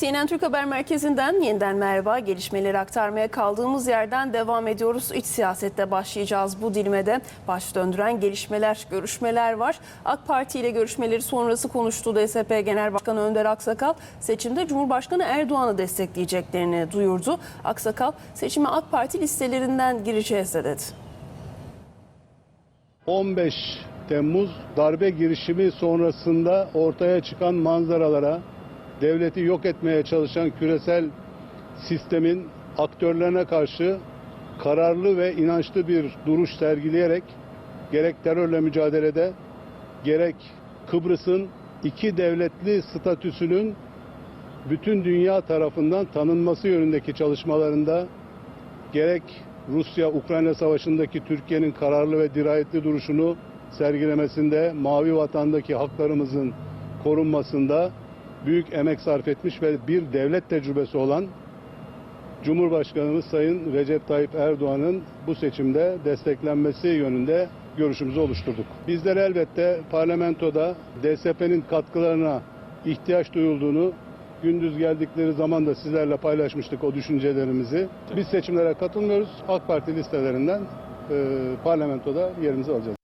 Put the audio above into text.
CNN Türk Haber Merkezi'nden yeniden merhaba. Gelişmeleri aktarmaya kaldığımız yerden devam ediyoruz. İç siyasette başlayacağız bu dilimede. Baş döndüren gelişmeler, görüşmeler var. AK Parti ile görüşmeleri sonrası konuştu DSP Genel Başkanı Önder Aksakal. Seçimde Cumhurbaşkanı Erdoğan'ı destekleyeceklerini duyurdu. Aksakal seçime AK Parti listelerinden gireceğiz de dedi. 15 Temmuz darbe girişimi sonrasında ortaya çıkan manzaralara, devleti yok etmeye çalışan küresel sistemin aktörlerine karşı kararlı ve inançlı bir duruş sergileyerek gerek terörle mücadelede gerek Kıbrıs'ın iki devletli statüsünün bütün dünya tarafından tanınması yönündeki çalışmalarında gerek Rusya-Ukrayna savaşındaki Türkiye'nin kararlı ve dirayetli duruşunu sergilemesinde, mavi vatandaki haklarımızın korunmasında büyük emek sarf etmiş ve bir devlet tecrübesi olan Cumhurbaşkanımız Sayın Recep Tayyip Erdoğan'ın bu seçimde desteklenmesi yönünde görüşümüzü oluşturduk. Bizler elbette parlamentoda DSP'nin katkılarına ihtiyaç duyulduğunu gündüz geldikleri zaman da sizlerle paylaşmıştık o düşüncelerimizi. Biz seçimlere katılmıyoruz. AK Parti listelerinden e, parlamentoda yerimizi alacağız